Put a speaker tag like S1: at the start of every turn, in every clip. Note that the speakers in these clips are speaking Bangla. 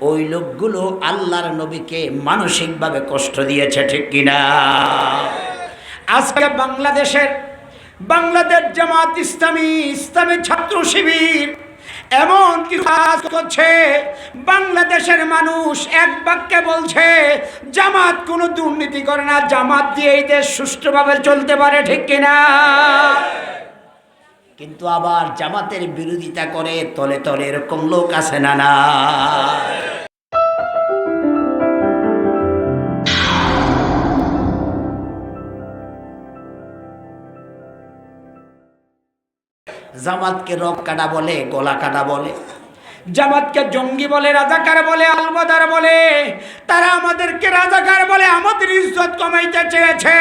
S1: ওই লোকগুলো আল্লাহর নবীকে মানসিকভাবে কষ্ট দিয়েছে, ঠিক কিনা? আজকে বাংলাদেশের, বাংলাদেশ জামাত ইসলামী ইসলামী ছাত্র শিবির এমন কিছু কাজ করছে, বাংলাদেশের মানুষ এক বাক্যে বলছে, জামাত কোনো দুর্নীতি করে না, জামাত দিয়ে এই দেশ সুষ্ঠুভাবে চলতে পারে, ঠিক কিনা? কিন্তু আবার জামাতের বিরোধিতা করে তলে তলে এরকম লোক আছে না না জামাতকে রক কাটা বলে, গলা কাটা বলে। জামাতকে জঙ্গি বলে, রাজাকার বলে আলবদার বলে। তারা আমাদেরকে রাজাকার বলে, আমাদের ইজ্জত কমাইতে চেয়েছে।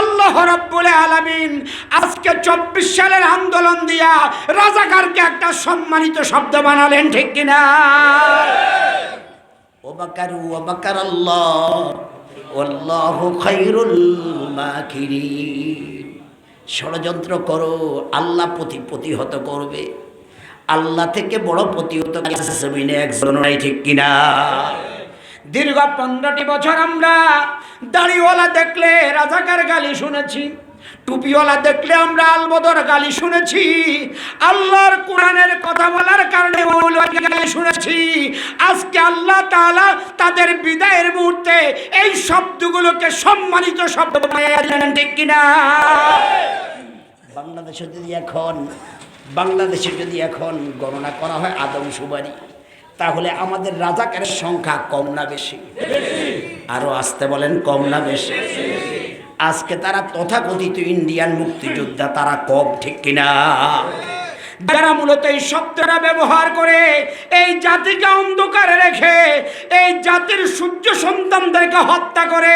S1: আল্লাহ রাব্বুল আলামিন আজকে চব্বিশ সালের আন্দোলন দিয়া রাজাকারকে একটা সম্মানিত শব্দ বানালেন, ঠিক কিনা? ওবাকারু ওবাকার আল্লাহ আল্লাহ খাইরুল মাকিরিন। ষড়যন্ত্র করো, আল্লাহ প্রতি প্রতিহত করবে। আল্লাহ থেকে বড় প্রতিহত জমিনে একজন নাই, ঠিক কিনা? দীর্ঘ পনেরোটি বছর আমরা দাড়িওয়ালা দেখলে রাজাকার গালি শুনেছি। টুপিওয়ালা দেখলে আমরা আলবদর গালি শুনেছি আল্লাহর কোরআনের কথা বলার কারণে শুনেছি। আজকে আল্লাহ তাআলা তাদের বিদায়ের মুহূর্তে এই শব্দগুলোকে সম্মানিত শব্দ বানিয়ে ঠিক কিনা? বাংলাদেশে যদি এখন বাংলাদেশে যদি এখন গণনা করা হয় আদম সুবারি তাহলে আমাদের রাজাকারের সংখ্যা কম না বেশি? আরও আসতে বলেন কম না বেশি। আজকে তারা তথাকথিত ইন্ডিয়ান মুক্তিযোদ্ধা, তারা কম ঠিক কিনা? যারা মূলত এই শব্দটা ব্যবহার করে, এই জাতিকে অন্ধকারে রেখে, এই জাতির সূর্য সন্তানদেরকে হত্যা করে,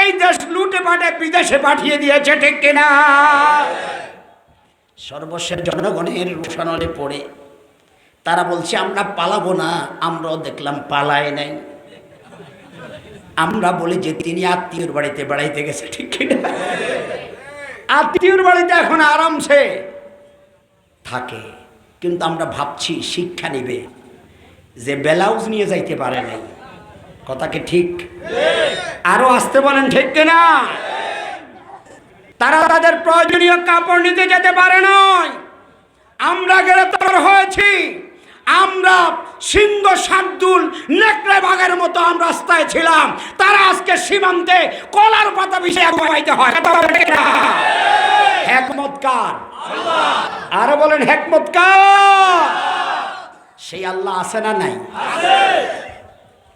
S1: এই দেশ লুটে পাটে বিদেশে পাঠিয়ে দিয়েছে ঠিক কিনা? সর্বশেষ জনগণের রোশানলে পড়ে, তারা বলছে, আমরা পালাবো না, আমরাও দেখলাম পালায় নাই। আমরা বলি যে তিনি আত্মীয়র বাড়িতে বেড়াইতে গেছে, ঠিক কিনা? আত্মীয়র বাড়িতে এখন আরামসে থাকে। কিন্তু আমরা ভাবছি শিক্ষা নিবে, যে ব্লাউজ নিয়ে যাইতে পারে নাই। কথাকে ঠিক? আরও আসতে বলেন, ঠিক কিনা? তারা তাদের প্রয়োজনীয় কাপড় নিতে যেতে পারে নয় আমরা গেলে গ্রেপ্তার হয়েছি। আমরা সিংহ শার্দুল নেকড়ে বাঘের মতো আমরা রাস্তায় ছিলাম। তারা আজকে সীমান্তে কলার পাতা বিষয়ে আগুয়াইতে হয়। কথা বলেন ঠিক না? হেকমত আরও বলেন হেকমত কার সেই আল্লাহ আছে না নাই?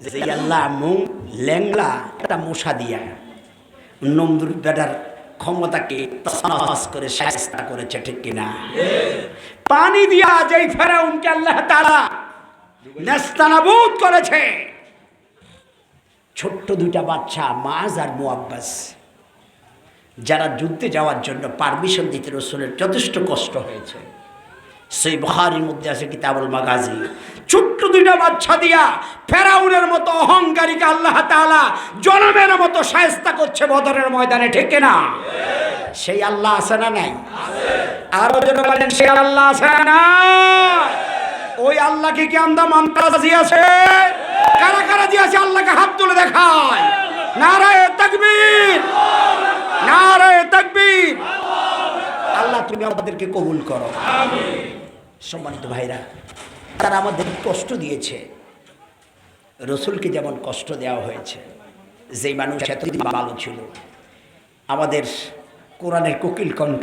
S1: যে আল্লাহ মুখ ল্যাংলা একটা মশা দিয়া নন্দুর বেটার ক্ষমতাকে তসনস করে সাহস্তা করেছে, ঠিক কিনা? পানি দিয়া যেই ফেরাউনকে আল্লাহ তারা নেস্তানাবুদ করেছে, ছোট্ট দুইটা বাচ্চা, মাজ আর মুআব্বাস, যারা যুদ্ধে যাওয়ার জন্য পারমিশন দিতে রসুলের যথেষ্ট কষ্ট হয়েছে। সেই বহারির মধ্যে আছে কিতাবুল মাগাজি। ছোট্ট দুইটা বাচ্চা দিয়া ফেরাউনের মতো অহংকারীকে আল্লাহ তাআলা জনমের মতো সায়স্তা করছে বদরের ময়দানে, ঠিক না? সেই আল্লাহ আছে না নাই? আরও বলেন, সেই আল্লাহ আছে না ওই আল্লাহকে কি আমরা মান্তাজি আছে? কারা কারা দিয়েছে আল্লাহকে হাত তুলে দেখায়। নারায় তাকবীর। নারায় তাকবীর। আল্লাহ তুমি আমাদেরকে কবুল করো। সম্মানিত ভাইরা, তারা আমাদের কষ্ট দিয়েছে। রসুলকে যেমন কষ্ট দেওয়া হয়েছে, যেই মানুষ এতদিন ভালো ছিল, আমাদের কোরআনের কোকিল কণ্ঠ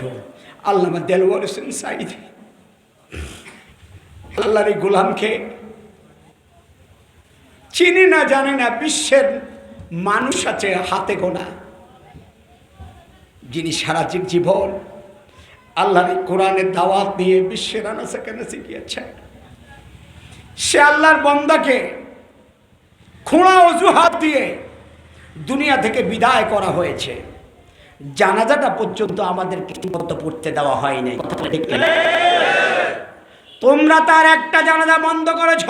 S1: আল্লাহ দেলওয়ার হোসেন সাইদ আল্লাহর এই গোলামকে চিনি না জানে না, বিশ্বের মানুষ আছে হাতে গোনা, যিনি সারা জীবন আল্লাহর কোরআনের দাওয়াত নিয়ে বিশ্বের কানাসে গিয়েছেন সে আল্লাহর বন্দাকে খোঁড়া অজুহাত দিয়ে দুনিয়া থেকে বিদায় করা হয়েছে। জানাজাটা পর্যন্ত আমাদের ঠিকমতো পড়তে দেওয়া হয়নি? তোমরা তার একটা জানাজা বন্ধ করেছ।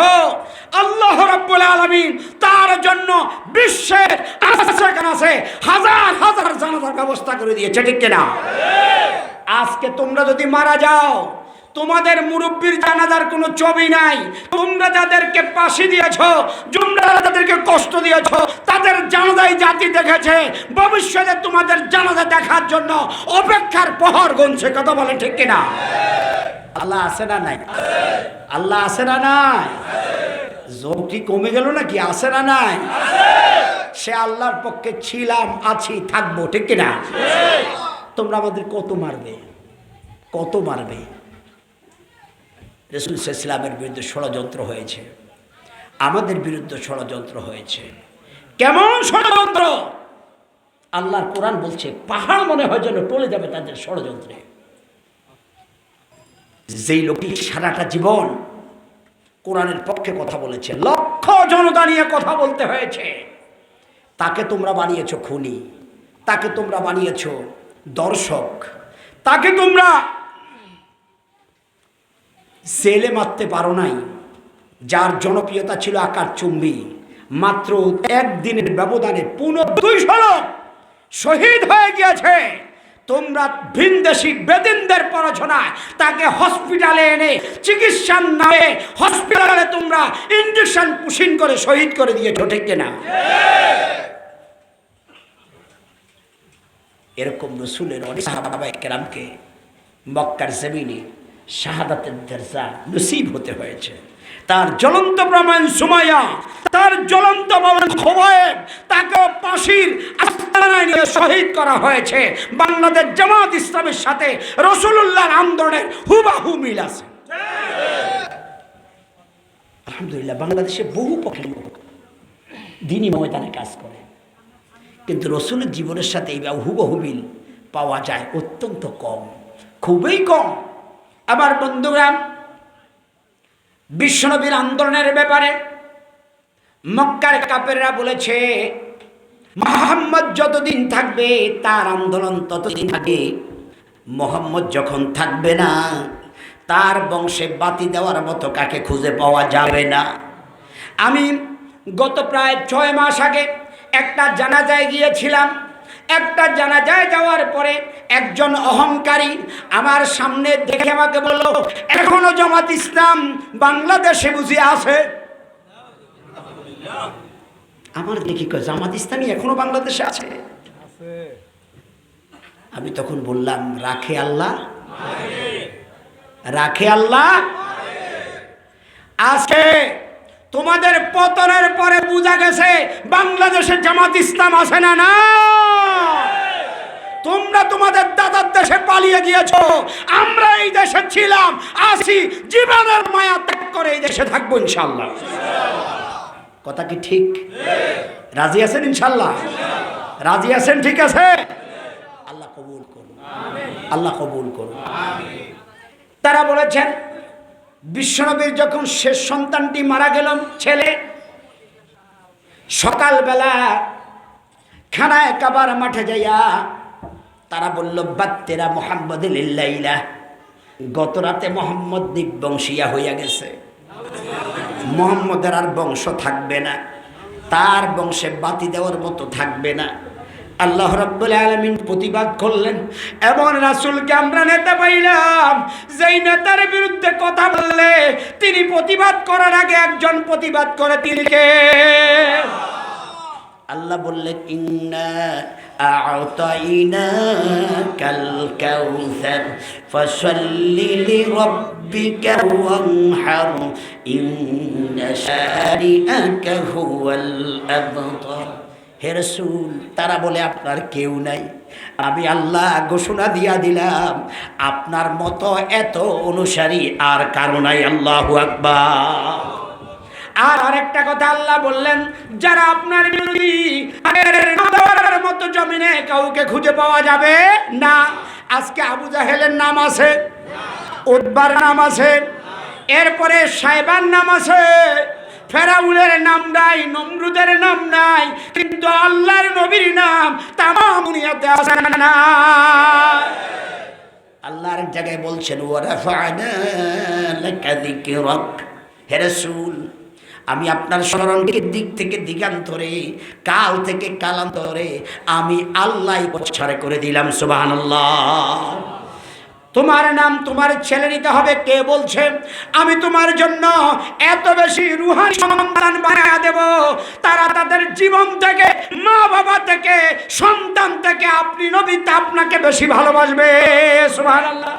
S1: আল্লাহ রাব্বুল আলামিন তার জন্য বিশ্বের আনাচে হাজার হাজার জানাজার ব্যবস্থা করে দিয়েছে। ঠিক কিনা? আজকে তোমরা যদি মারা যাও, তোমাদের মুরব্বীর জানাজার কোনো ছবি নাই। তোমরা যাদেরকে পাশে দিয়েছ, তোমরা যাদেরকে কষ্ট দিয়েছ, তাদের জানাজাই জাতি দেখেছে। ভবিষ্যতে তোমাদের জানাজা দেখার জন্য অপেক্ষার প্রহর গুনছে, কথা বলে ঠিক কিনা? আল্লাহ আছে না নাই? আল্লাহ আছে না নাই? জোর কি কমে গেল নাকি? আছে না নাই? সে আল্লাহর পক্ষে ছিলাম, আছি, থাকব, ঠিক কিনা? তোমরা আমাদের কত মারবে? কত মারবে? রসুল ইসলামের বিরুদ্ধে ষড়যন্ত্র হয়েছে। আমাদের বিরুদ্ধে ষড়যন্ত্র হয়েছে। কেমন ষড়যন্ত্র? আল্লাহর কোরআন বলছে, পাহাড় মনে হয় যেন টলে যাবে তাদের ষড়যন্ত্রে। যেই লোকটি সারাটা জীবন কোরআনের পক্ষে কথা বলেছে, লক্ষ জনতা নিয়ে কথা বলতে হয়েছে। তাকে তোমরা বানিয়েছ খুনি, তাকে তোমরা বানিয়েছ দর্শক, তাকে তোমরা সেলে মারতে পারো নাই। যার জনপ্রিয়তা ছিল আকার চুম্বি, মাত্র একদিনের ব্যবধানে পুনঃ দুইশো লোক শহীদ হয়ে গিয়েছে। তোমরা ভিনদেশি বেদিনদের পড়াশোনায় তাকে হসপিটালে এনে চিকিৎসার নামে হসপিটালে তোমরা ইঞ্জেকশন পুশিন করে শহীদ করে দিয়েছ, ঠিক কিনা? এরকম রসুলের অনেক কেরামকে মক্কার জমিনে শাহাদাতের দরজা নসিব হতে হয়েছে। তার জ্বলন্ত প্রমাণ সুমাইয়া, তার জ্বলন্ত প্রমাণ খোবায়েব তাকে পাশির আস্তানায় নিয়ে শহীদ করা হয়েছে। বাংলাদেশ জামাত ইসলামের সাথে রসুল্লাহর আন্দোলনের হুবাহু মিল আছে। আলহামদুলিল্লাহ, বাংলাদেশে বহু পক্ষের লোক দিনই ময়দানে কাজ করে। কিন্তু রসুলের জীবনের সাথে এই হুবহু মিল পাওয়া যায় অত্যন্ত কম, খুবই কম। আবার বন্ধুরা বিশ্বনবীর আন্দোলনের ব্যাপারে মক্কার কাপেররা বলেছে, মোহাম্মদ যতদিন থাকবে, তার আন্দোলন ততদিন থাকে মোহাম্মদ যখন থাকবে না, তার বংশে বাতি দেওয়ার মতো কাকে খুঁজে পাওয়া যাবে না। আমি গত প্রায় ছয় মাস আগে একটা জানাজায় গিয়েছিলাম। একটা জানাজায় যাওয়ার পরে একজন অহংকারী আমার সামনে দেখে আমাকে বলল, এখনও জামাত ইসলাম বাংলাদেশে বুঝে আছে? আমার দেখি জামাত ইসলামী এখনও বাংলাদেশে আছে? আমি তখন বললাম, রাখে আল্লাহ। রাখে আল্লাহ। আছে। তোমাদের পতনের পরে বোঝা গেছে বাংলাদেশে জামাত ইসলাম আছে না না। তোমরা তোমাদের দাদার দেশে পালিয়ে গিয়েছো। আমরা এই দেশে ছিলাম, আসি, জীবনের মায়া ত্যাগ করে এই দেশে থাকব ইনশাল্লাহ কথা কি ঠিক? রাজি আছেন ইনশাল্লাহ রাজি আছেন, ঠিক আছে? আল্লাহ কবুল করুন। আল্লাহ কবুল করুন। তারা বলেছেন বিশ্বনবীর যখন শেষ সন্তানটি মারা গেল, ছেলে, সকালবেলা খানায় কাবার মাঠে যাইয়া তারা বলল, বাত্তেরা মোহাম্মদ লিল্লাইলা। গত রাতে মোহাম্মদ দিব্যংশিয়া হইয়া গেছে। মোহাম্মদের আর বংশ থাকবে না। তার বংশে বাতি দেওয়ার মতো থাকবে না। আল্লাহ রব্বুল আলমিন প্রতিবাদ করলেন। এমন রাসুলকে আমরা নেতা পাইলাম, যেই নেতার বিরুদ্ধে কথা বললে তিনি প্রতিবাদ করার আগে একজন প্রতিবাদ করে তিনিকে। আল্লাহ বললেন, ইন্না আতাইনাকাল কাউসার ফসল্লি লিরাব্বিকা ওয়ানহার, ইন্না শারিআকা হুয়াল আবতার হে রসুল, তারা বলে, আপনার কেউ নাই। আমি আল্লাহ ঘোষণা দিয়া দিলাম, আপনার মতো এত অনুসারী আর কারও নাই, আল্লাহ আর আরেকটা কথা আল্লাহ বললেন, যারা আপনার মতো জমিনে কাউকে খুঁজে পাওয়া যাবে না। আজকে আবু জাহেলের নাম আছে উদ্বার নাম আছে, এরপরে সাহেবার নাম আছে ফেরাউনের নাম নাই, নমরুদের নাম নাই, কিন্তু আল্লাহর নবীর নাম তামাম আছে না আল্লাহর এক জায়গায় বলছেন হে রাসূল, আমি আপনার স্মরণকে দিক থেকে দিগান্তরে, কাল থেকে কালান্তরে, আমি আল্লাহ প্রচার করে দিলাম, সুবহানাল্লাহ। তোমার নাম তোমার ছেলে নিতে হবে। কে বলছে? আমি তোমার জন্য এত বেশি রুহানি সন্তান বানা দেব। তারা তাদের জীবন থেকে মা বাবা থেকে, সন্তান থেকে, আপনি নবীতে আপনাকে বেশি ভালোবাসবে। সুবহানাল্লাহ।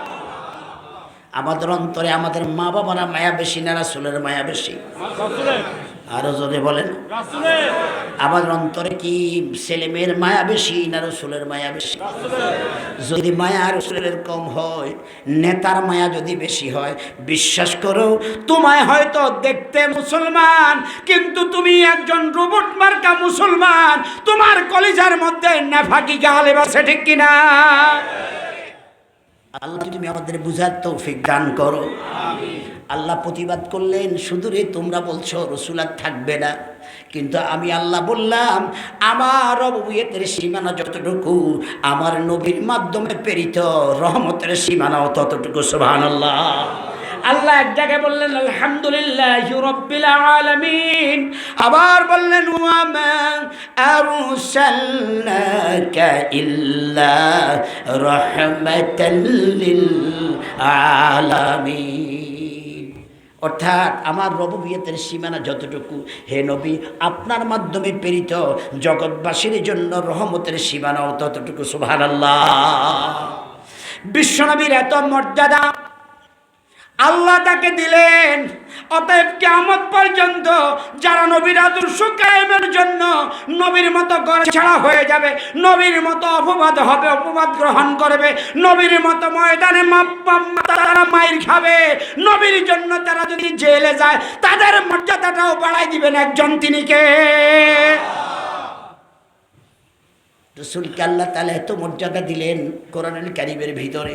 S1: আমাদের অন্তরে আমাদের মা বাবারা মায়া বেশি না রাসুলের মায়া বেশি। আরও জোরে বলেন। আমাদের অন্তরে কি ছেলে মেয়ের মায়া বেশি না রসুলের মায়া বেশি? যদি মায়া রসুলের কম হয় নেতার মায়া যদি বেশি হয় বিশ্বাস করো তোমায় হয়তো দেখতে মুসলমান কিন্তু তুমি একজন রোবট মার্কা মুসলমান তোমার কলিজার মধ্যে নেফাকি গালে বাসে ঠিক কিনা আল্লাহ তুমি আমাদের বুঝার তৌফিক দান করো। আল্লাহ প্রতিবাদ করলেন শুধু রে তোমরা বলছো রসুল আর থাকবে না। কিন্তু আমি আল্লাহ বললাম, আমার অবুয়েতের সীমানা যতটুকু, আমার নবীর মাধ্যমে প্রেরিত রহমতের সীমানাও ততটুকু সুবহান আল্লাহ আল্লাহ এক জায়গায় বললেন, আলহামদুলিল্লাহ রব্বিল আলামিন। আবার বললেন ওয়ামা আরসালনাকা আলামিন। অর্থাৎ আমার রববিয়তের সীমানা যতটুকু, হে নবী, আপনার মাধ্যমে প্রেরিত জগৎবাসীর জন্য রহমতের সীমানাও ততটুকু সুভান আল্লাহ বিশ্বনবীর এত মর্যাদা আল্লাহ তাকে দিলেন। অতএব কেমন পর্যন্ত যারা নবীর আদর্শ কায়েমের জন্য নবীর মতো গড় ছাড়া হয়ে যাবে, নবীর মতো অপবাদ হবে, অপবাদ গ্রহণ করবে, নবীর মতো ময়দানে তারা মাইর খাবে। নবীর জন্য তারা যদি জেলে যায়, তাদের মর্যাদাটাও বাড়াই দিবেন একজন তিনি কে? রসুলকে আল্লাহ তালা এত মর্যাদা দিলেন কোরআনুল কারিমের ভিতরে।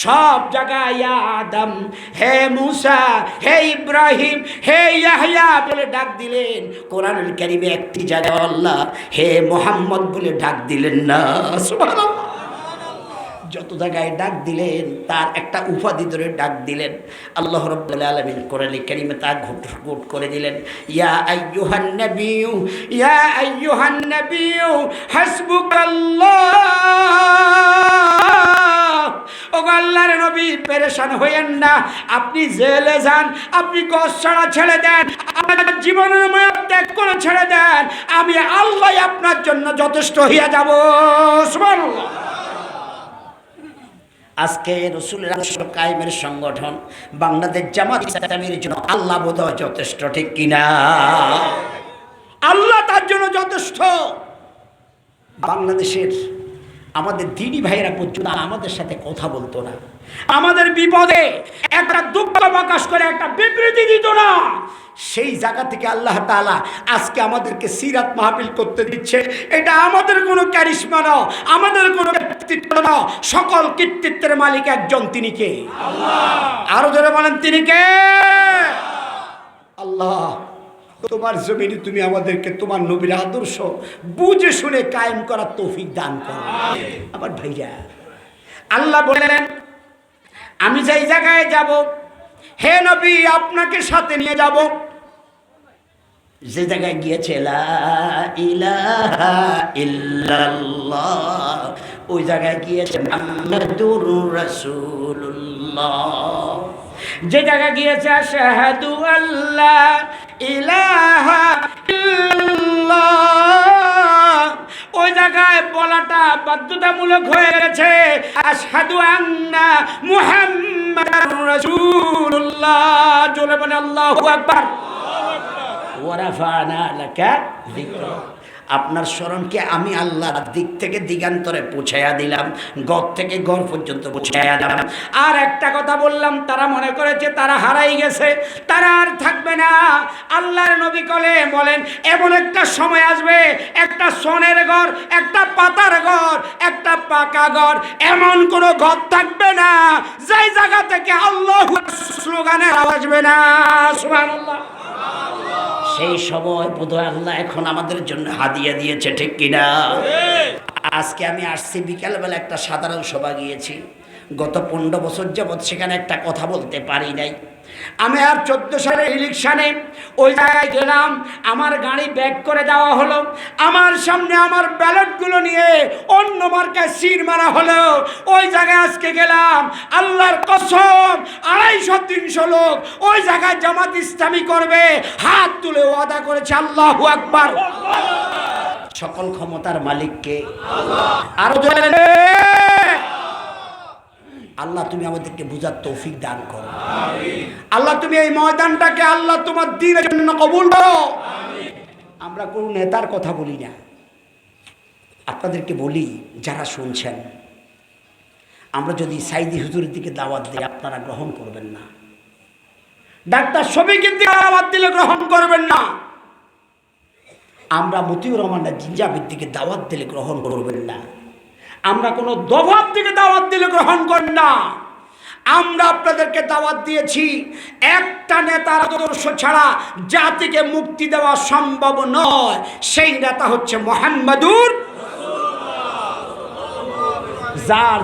S1: সব জায়গায় আদম। হে মুসা, হে ইব্রাহিম, হে ইয়াহইয়া বলে ডাক দিলেন। কোরআনুল কারিমে একটি জায়গায় আল্লাহ হে মোহাম্মদ বলে ডাক দিলেন না। সুবহানাল্লাহ। যত জায়গায় ডাক দিলেন, তার একটা উপাধি ধরে ডাক দিলেন। আল্লাহ রব্বুল আলামিন কোরআন কারিমে তা ঘুট ঘুট করে দিলেন। ইয়া আইয়ুহান নাবিয়্যু, ইয়া আইয়ুহান নাবিয়্যু, হাসবুকাল্লাহ। নবী, পেরেশান হইয়েন না। আপনি জেলে যান, আপনি গছ ছাড়া ছেড়ে দেন, আপনার জীবনের মায়া ত্যাগ করে ছেড়ে দেন। আমি আল্লাহ আপনার জন্য যথেষ্ট হইয়া যাব। আজকে রসুলের কায়েমের সংগঠন বাংলাদেশ জামাত ইসলামের জন্য আল্লাহ বোধ যথেষ্ট, ঠিক কিনা? আল্লাহ তার জন্য যথেষ্ট। বাংলাদেশের আমাদের দিদি ভাইয়েরা পর্যন্ত আমাদের সাথে কথা বলতো না। আমাদের বিপদে একটা দুঃখ প্রকাশ করে একটা বিবৃতি দিত না। সেই জায়গা থেকে আল্লাহ তাআলা আজকে আমাদেরকে সিরাত মাহফিল করতে দিচ্ছে। এটা আমাদের কোনো ক্যারিশমা না আমাদের কোনো কৃতিত্ব না। সকল কৃতিত্বের মালিক একজন তিনি কে? আরও জোরে বলেন তিনি কে? আল্লাহ। তোমার জমিনে তুমি আমাদেরকে তোমার নবীর আদর্শ বুঝে শুনে কায়েম করার তৌফিক দান করো। আমার ভাইরা আল্লাহ বললেন আমি যেই জায়গায় যাব হে নবী আপনাকে সাথে নিয়ে যাব। যে জায়গায় গিয়েছে ওই জায়গায় গিয়েছে যে জায়গায় গিয়েছে আল্লাহ ইলাহা ওই জায়গায় বলাটা বাধ্যতামূলক হয়ে গেছে। আশহাদু আন্না মুহাম্মাদুর রাসূলুল্লাহ। জোরে বলে আল্লাহু আকবার। যিকরা। আপনার স্মরণকে আমি আল্লাহর দিক থেকে দিগান্তরে পৌঁছাইয়া দিলাম, গড় থেকে গড় পর্যন্ত পৌঁছাইয়া দিলাম। আর একটা কথা বললাম, তারা মনে করেছে তারা হারাই গেছে, তারা আর থাকবে না। আল্লাহর নবী কলে বলেন, এমন একটা সময় আসবে, একটা সোনের ঘর, একটা পাতার ঘর, একটা পাকা ঘর, এমন কোনো ঘর থাকবে না, যেই জায়গা থেকে আল্লাহ স্লোগানের আওয়াজ আসবে না। সুবহানাল্লাহ। সেই সময় বোধহয় আল্লাহ এখন আমাদের জন্য হাদিয়া দিয়েছে, ঠিক কিনা? আজকে আমি আসছি, বিকালবেলা একটা সাধারণ সভা গিয়েছি। গত পনেরো বছর যাবৎ সেখানে একটা কথা বলতে পারি নাই। আমি আর চোদ্দ সালের ইলেকশনে ওই জায়গায় গেলাম, আমার গাড়ি ব্যাক করে দেওয়া হলো, আমার সামনে আমার ব্যালটগুলো নিয়ে অন্য মার্কায় সির মারা হলো। ওই জায়গায় আজকে গেলাম, আল্লাহর কসম, আড়াইশো, তিনশো লোক ওই জায়গায় জামাত ইসলামী করবে, হাত তুলে ওয়াদা করেছে আল্লাহ আকবার। সকল ক্ষমতার মালিককে আরও আল্লাহ তুমি আমাদেরকে বুঝার তৌফিক দান করো। আল্লাহ তুমি এই ময়দানটাকে আল্লাহ তোমার দিনের জন্য কবুল করো। আমরা কোনো নেতার কথা বলি না। আপনাদেরকে বলি, যারা শুনছেন, আমরা যদি সাইদি হুজুরের দিকে দাওয়াত দিই, আপনারা গ্রহণ করবেন না। ডাক্তার শফিকের দিকে দাওয়াত দিলে গ্রহণ করবেন না। আমরা মতিউর রহমান জিঞ্জাবির দিকে দাওয়াত দিলে গ্রহণ করবেন না। আমরা কোনো দফার থেকে দাওয়াত দিলে গ্রহণ কর না। আমরা আপনাদেরকে দাওয়াত দিয়েছি, একটা নেতার আদর্শ ছাড়া জাতিকে মুক্তি দেওয়া সম্ভব নয়। সেই নেতা হচ্ছে মোহাম্মদুর যার